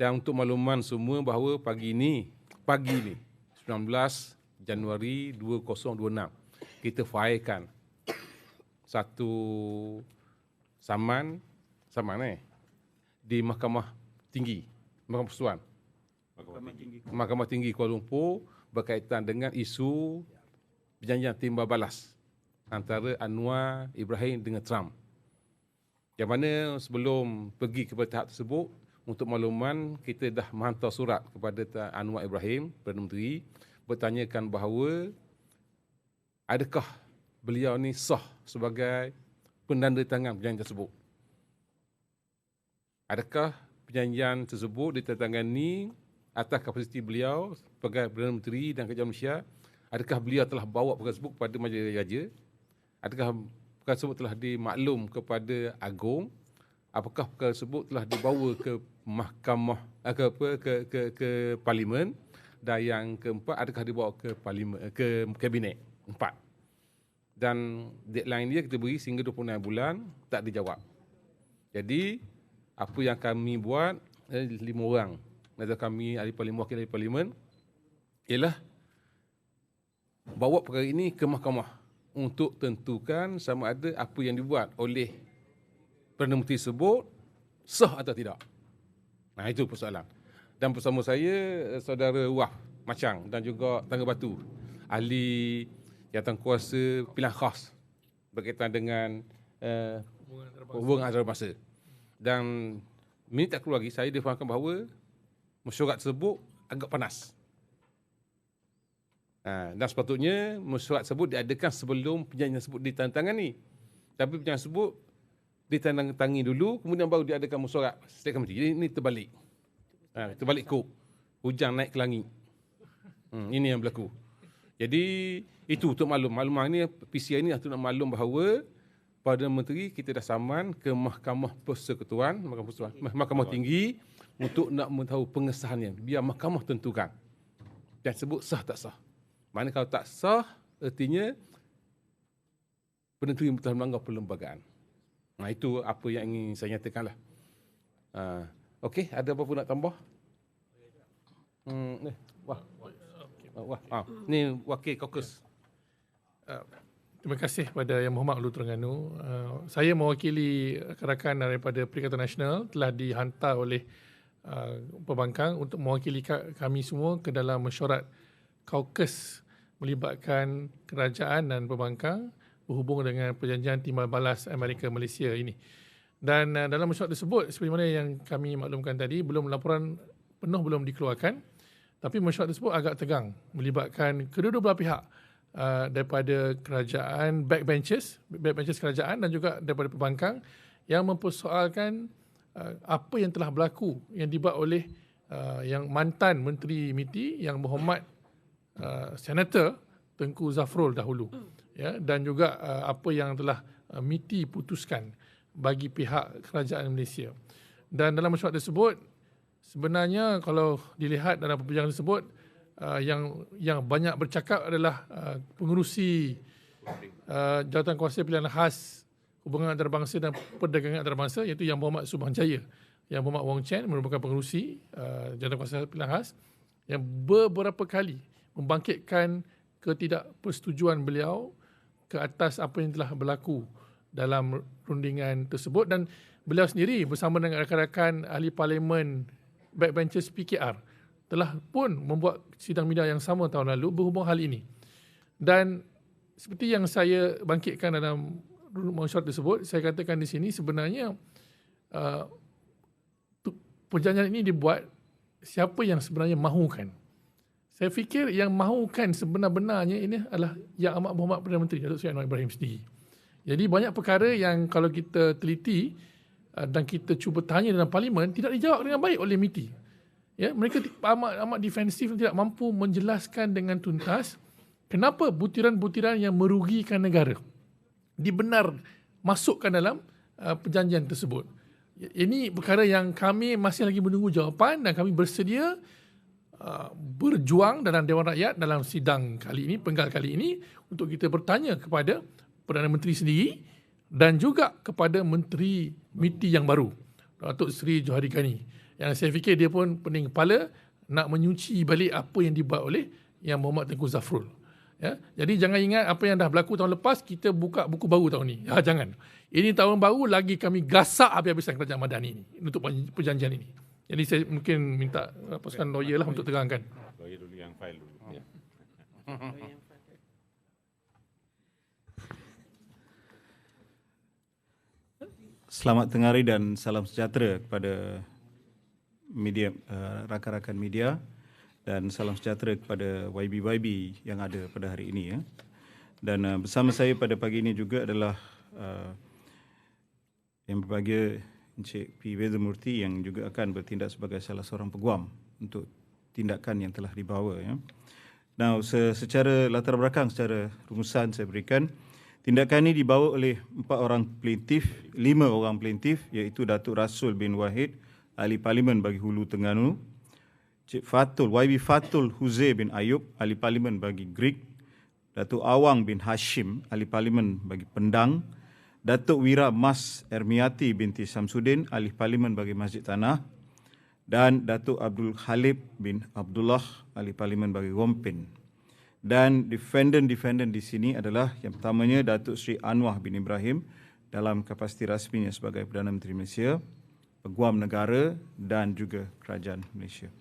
Dan untuk makluman semua bahawa pagi ini, pagi ini, 19 Januari 2026, kita failkan satu saman, saman eh, di Mahkamah Tinggi, Mahkamah Persatuan. Mahkamah Tinggi. Mahkamah Tinggi Kuala Lumpur berkaitan dengan isu perjanjian timbal balas antara Anwar Ibrahim dengan Trump. Yang mana sebelum pergi ke tahap tersebut, untuk makluman kita dah menghantar surat kepada Anwar Ibrahim, Perdana Menteri, bertanyakan bahawa adakah beliau ni sah sebagai pendanda tangan perjanjian tersebut. Adakah perjanjian tersebut ditandatangani atas kapasiti beliau sebagai Perdana Menteri dan Kerajaan Malaysia? Adakah beliau telah bawa perkara tersebut kepada Majlis Raja? Adakah perkara tersebut telah dimaklum kepada Agong? Apakah perkara tersebut telah dibawa ke mahkamah eh, ke apa ke ke ke parlimen? Dan yang keempat adakah dibawa ke parlimen ke kabinet? Empat. Dan deadline dia kita beri sehingga 26 bulan tak dijawab. Jadi apa yang kami buat eh, lima orang. Ada kami ahli parlimen wakil ahli parlimen ialah bawa perkara ini ke mahkamah untuk tentukan sama ada apa yang dibuat oleh Perdana Menteri tersebut sah atau tidak. Nah itu persoalan. Dan bersama saya saudara Wah Macang dan juga Tangga Batu ahli kuasa pilihan khas berkaitan dengan uh, hubungan antarabangsa. Dan minit tak keluar lagi saya difahamkan bahawa mesyuarat tersebut agak panas. Ha, dan sepatutnya mesyuarat tersebut diadakan sebelum perjanjian tersebut ditandatangani. Tapi perjanjian tersebut ditandatangani dulu, kemudian baru diadakan mesyuarat setiap komiti. Jadi ini terbalik. Ha, terbalik kop. Hujan naik ke langit. Hmm, ini yang berlaku. Jadi itu untuk maklum. Makluman ini PCI ini untuk nak maklum bahawa Perdana Menteri kita dah saman ke Mahkamah Persekutuan, Mahkamah Persekutuan, Mahkamah Tinggi untuk nak tahu pengesahannya. Biar mahkamah tentukan. Dan sebut sah tak sah. Mana kalau tak sah, artinya penentu yang telah melanggar perlembagaan. Nah itu apa yang ingin saya nyatakan lah. Uh, Okey, ada apa pun nak tambah? Hmm, ni, wah. Wah, ah, ni wakil kokus. Uh, terima kasih kepada Yang Muhammad Ulu Terengganu. Uh, saya mewakili rakan-rakan daripada Perikatan Nasional telah dihantar oleh uh, pembangkang untuk mewakili kami semua ke dalam mesyuarat kaukus melibatkan kerajaan dan pembangkang berhubung dengan perjanjian timbal balas Amerika Malaysia ini. Dan uh, dalam mesyuarat tersebut seperti mana yang kami maklumkan tadi belum laporan penuh belum dikeluarkan tapi mesyuarat tersebut agak tegang melibatkan kedua-dua belah pihak uh, daripada kerajaan backbenches backbenches kerajaan dan juga daripada pembangkang yang mempersoalkan uh, apa yang telah berlaku yang dibuat oleh uh, yang mantan menteri MITI yang berhormat uh, senator Tengku Zafrul dahulu ya dan juga uh, apa yang telah uh, MITI putuskan bagi pihak kerajaan Malaysia. Dan dalam mesyuarat tersebut sebenarnya kalau dilihat dalam perbincangan tersebut uh, yang yang banyak bercakap adalah uh, pengurusi uh, jawatan kuasa pilihan khas hubungan antarabangsa dan perdagangan antarabangsa iaitu yang berhormat Subhan Jaya. Yang berhormat Wong Chen merupakan pengurusi uh, jawatan kuasa pilihan khas yang beberapa kali membangkitkan ketidakpersetujuan beliau ke atas apa yang telah berlaku dalam rundingan tersebut dan beliau sendiri bersama dengan rakan-rakan ahli parlimen backbenchers PKR telah pun membuat sidang media yang sama tahun lalu berhubung hal ini. Dan seperti yang saya bangkitkan dalam masyarakat tersebut, saya katakan di sini sebenarnya uh, perjanjian ini dibuat siapa yang sebenarnya mahukan. Saya fikir yang mahukan sebenar-benarnya ini adalah Yang Amat Berhormat Perdana Menteri Datuk Seri Anwar Ibrahim sendiri. Jadi banyak perkara yang kalau kita teliti uh, dan kita cuba tanya dalam parlimen tidak dijawab dengan baik oleh MITI. Ya, mereka amat amat defensif tidak mampu menjelaskan dengan tuntas kenapa butiran-butiran yang merugikan negara dibenar masukkan dalam uh, perjanjian tersebut. Ini perkara yang kami masih lagi menunggu jawapan dan kami bersedia Uh, berjuang dalam Dewan Rakyat dalam sidang kali ini, penggal kali ini untuk kita bertanya kepada Perdana Menteri sendiri dan juga kepada Menteri MITI yang baru, Datuk Seri Johari Ghani. Yang saya fikir dia pun pening kepala nak menyuci balik apa yang dibuat oleh yang Muhammad Tengku Zafrul. Ya, jadi jangan ingat apa yang dah berlaku tahun lepas kita buka buku baru tahun ni. Ha, jangan. Ini tahun baru lagi kami gasak habis-habisan kerajaan Madani ini untuk perjanjian ini. Jadi saya mungkin minta pasukan lawyer lah untuk terangkan. Lawyer dulu yang file dulu. Ya. Selamat tengah hari dan salam sejahtera kepada media uh, rakan-rakan media dan salam sejahtera kepada YB-YB yang ada pada hari ini ya. Dan uh, bersama saya pada pagi ini juga adalah uh, yang berbahagia Encik P. Vedamurti yang juga akan bertindak sebagai salah seorang peguam untuk tindakan yang telah dibawa ya. Now secara latar belakang secara rumusan saya berikan Tindakan ini dibawa oleh empat orang plaintif, lima orang plaintif iaitu Datuk Rasul bin Wahid, Ahli Parlimen bagi Hulu Tengganu, Cik Fatul, YB Fatul Huze bin Ayub, Ahli Parlimen bagi Greek, Datuk Awang bin Hashim, Ahli Parlimen bagi Pendang, Datuk Wira Mas Ermiati binti Samsudin, Ahli Parlimen bagi Masjid Tanah, dan Datuk Abdul Khalib bin Abdullah, Ahli Parlimen bagi Rompin dan defendant-defendant di sini adalah yang pertamanya Datuk Sri Anwar bin Ibrahim dalam kapasiti rasminya sebagai Perdana Menteri Malaysia, Peguam Negara dan juga Kerajaan Malaysia.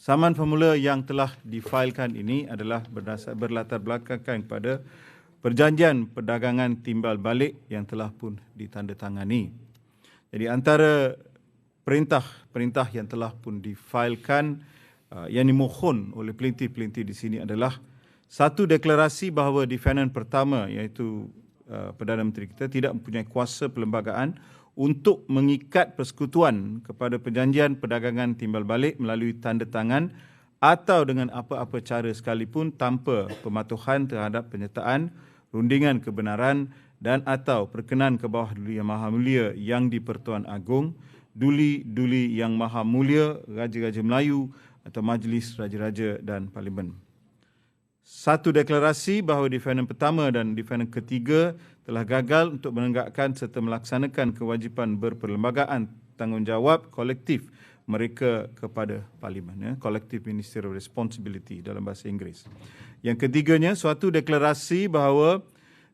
Saman formula yang telah difailkan ini adalah berdasar berlatar belakangkan kepada perjanjian perdagangan timbal balik yang telah pun ditandatangani. Jadi antara perintah-perintah yang telah pun difailkan uh, yang dimohon oleh pelintir-pelintir di sini adalah satu deklarasi bahawa defendant pertama iaitu uh, Perdana Menteri kita tidak mempunyai kuasa perlembagaan untuk mengikat persekutuan kepada perjanjian perdagangan timbal balik melalui tanda tangan atau dengan apa-apa cara sekalipun tanpa pematuhan terhadap penyertaan rundingan kebenaran dan atau perkenan ke bawah Duli Yang Maha Mulia yang di-Pertuan Agong, Duli-Duli Yang Maha Mulia, Raja-Raja Melayu atau Majlis Raja-Raja dan Parlimen satu deklarasi bahawa defendant pertama dan defendant ketiga telah gagal untuk menegakkan serta melaksanakan kewajipan berperlembagaan tanggungjawab kolektif mereka kepada parlimen ya collective ministerial responsibility dalam bahasa Inggeris. Yang ketiganya suatu deklarasi bahawa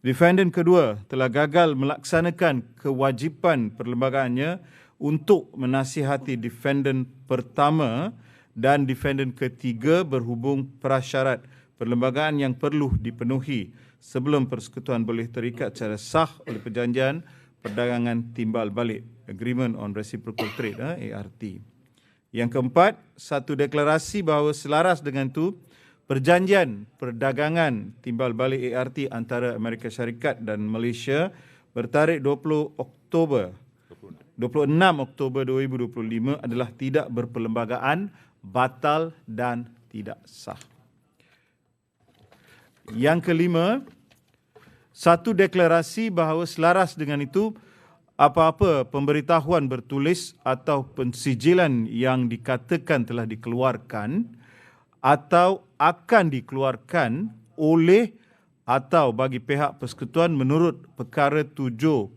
defendant kedua telah gagal melaksanakan kewajipan perlembagaannya untuk menasihati defendant pertama dan defendant ketiga berhubung prasyarat perlembagaan yang perlu dipenuhi sebelum persekutuan boleh terikat secara sah oleh perjanjian perdagangan timbal balik Agreement on Reciprocal Trade eh, ART. Yang keempat, satu deklarasi bahawa selaras dengan itu perjanjian perdagangan timbal balik ART antara Amerika Syarikat dan Malaysia bertarikh 20 Oktober 26 Oktober 2025 adalah tidak berperlembagaan, batal dan tidak sah. Yang kelima, satu deklarasi bahawa selaras dengan itu apa-apa pemberitahuan bertulis atau pensijilan yang dikatakan telah dikeluarkan atau akan dikeluarkan oleh atau bagi pihak persekutuan menurut perkara 7.2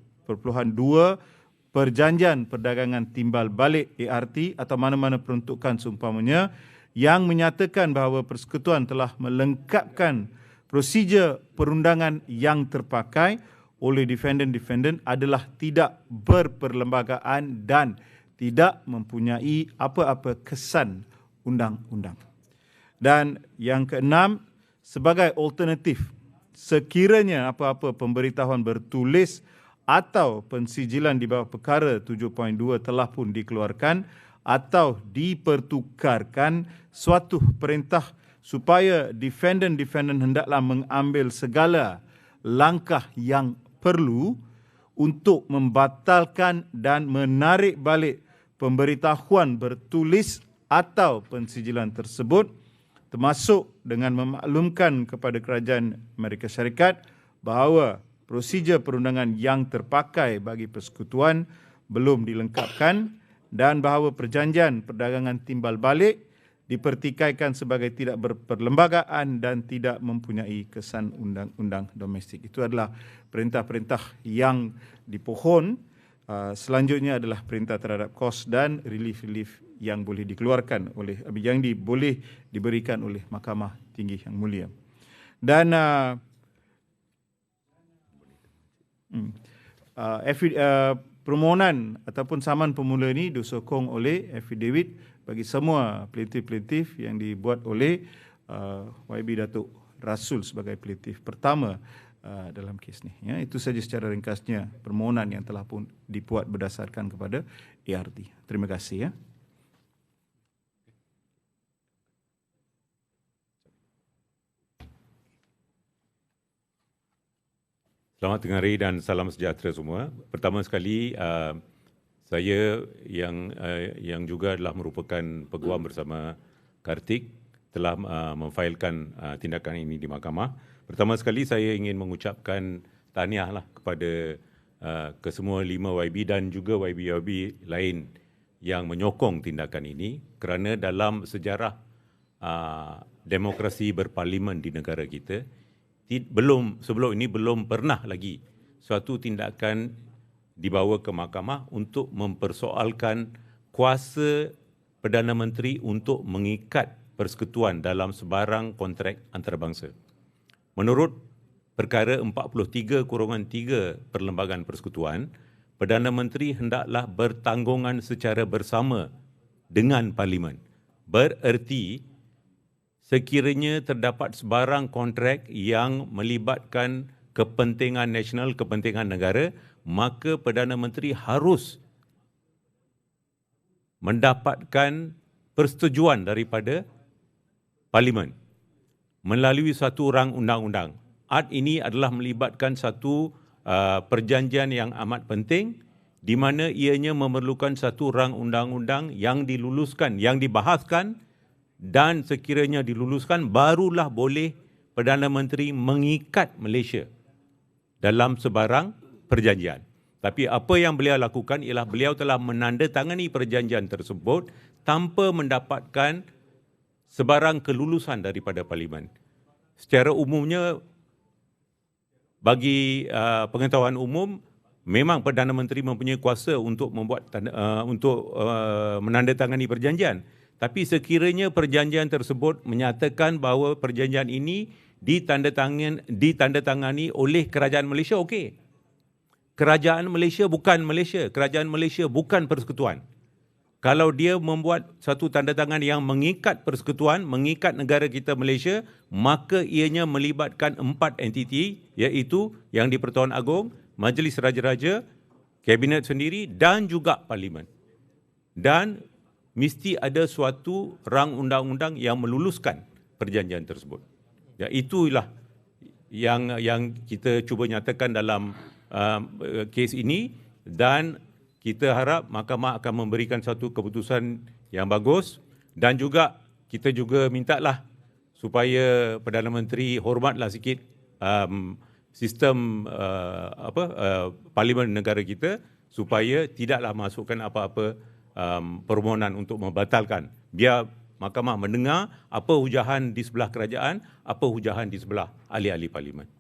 Perjanjian Perdagangan Timbal Balik ART atau mana-mana peruntukan seumpamanya yang menyatakan bahawa persekutuan telah melengkapkan prosedur perundangan yang terpakai oleh defendant-defendant adalah tidak berperlembagaan dan tidak mempunyai apa-apa kesan undang-undang. Dan yang keenam, sebagai alternatif, sekiranya apa-apa pemberitahuan bertulis atau pensijilan di bawah perkara 7.2 telah pun dikeluarkan atau dipertukarkan suatu perintah supaya defendant-defendant hendaklah mengambil segala langkah yang perlu untuk membatalkan dan menarik balik pemberitahuan bertulis atau pensijilan tersebut termasuk dengan memaklumkan kepada kerajaan Amerika Syarikat bahawa prosedur perundangan yang terpakai bagi persekutuan belum dilengkapkan dan bahawa perjanjian perdagangan timbal balik dipertikaikan sebagai tidak berperlembagaan dan tidak mempunyai kesan undang-undang domestik. Itu adalah perintah-perintah yang dipohon. Uh, selanjutnya adalah perintah terhadap kos dan relief-relief yang boleh dikeluarkan oleh yang di, boleh diberikan oleh Mahkamah Tinggi Yang Mulia. Dan uh, hmm, uh, uh, permohonan ataupun saman pemula ini disokong oleh affidavit bagi semua plaintiff-plaintiff yang dibuat oleh uh, YB Datuk Rasul sebagai plaintiff pertama uh, dalam kes ni. Ya, itu saja secara ringkasnya permohonan yang telah pun dibuat berdasarkan kepada ART. Terima kasih ya. Selamat tengah hari dan salam sejahtera semua. Pertama sekali, uh, saya yang uh, yang juga adalah merupakan peguam bersama Kartik telah uh, memfailkan tindakan ini di mahkamah. Pertama sekali saya ingin mengucapkan tahniah lah kepada kesemua lima YB dan juga YB-YB lain yang menyokong tindakan ini kerana dalam sejarah demokrasi berparlimen di negara kita, belum sebelum ini belum pernah lagi suatu tindakan dibawa ke mahkamah untuk mempersoalkan kuasa Perdana Menteri untuk mengikat persekutuan dalam sebarang kontrak antarabangsa. Menurut perkara 43 kurungan 3 Perlembagaan Persekutuan, Perdana Menteri hendaklah bertanggungan secara bersama dengan Parlimen. Bererti sekiranya terdapat sebarang kontrak yang melibatkan kepentingan nasional, kepentingan negara, maka Perdana Menteri harus mendapatkan persetujuan daripada Parlimen melalui satu rang undang-undang. Art ini adalah melibatkan satu uh, perjanjian yang amat penting di mana ianya memerlukan satu rang undang-undang yang diluluskan, yang dibahaskan dan sekiranya diluluskan barulah boleh Perdana Menteri mengikat Malaysia dalam sebarang perjanjian. Tapi apa yang beliau lakukan ialah beliau telah menandatangani perjanjian tersebut tanpa mendapatkan sebarang kelulusan daripada parlimen. Secara umumnya bagi uh, pengetahuan umum memang Perdana Menteri mempunyai kuasa untuk membuat uh, untuk uh, menandatangani perjanjian tapi sekiranya perjanjian tersebut menyatakan bahawa perjanjian ini ditandatangani, ditandatangani oleh kerajaan Malaysia, okey. Kerajaan Malaysia bukan Malaysia. Kerajaan Malaysia bukan persekutuan. Kalau dia membuat satu tanda tangan yang mengikat persekutuan, mengikat negara kita Malaysia, maka ianya melibatkan empat entiti, iaitu yang di Pertuan Agong, Majlis Raja-Raja, Kabinet sendiri dan juga Parlimen. Dan mesti ada suatu rang undang-undang yang meluluskan perjanjian tersebut. Ya itulah yang yang kita cuba nyatakan dalam uh, kes ini dan kita harap mahkamah akan memberikan satu keputusan yang bagus dan juga kita juga mintalah supaya Perdana Menteri hormatlah sikit um, sistem uh, apa uh, parlimen negara kita supaya tidaklah masukkan apa-apa um, permohonan untuk membatalkan. Biar mahkamah mendengar apa hujahan di sebelah kerajaan, apa hujahan di sebelah ahli-ahli parlimen.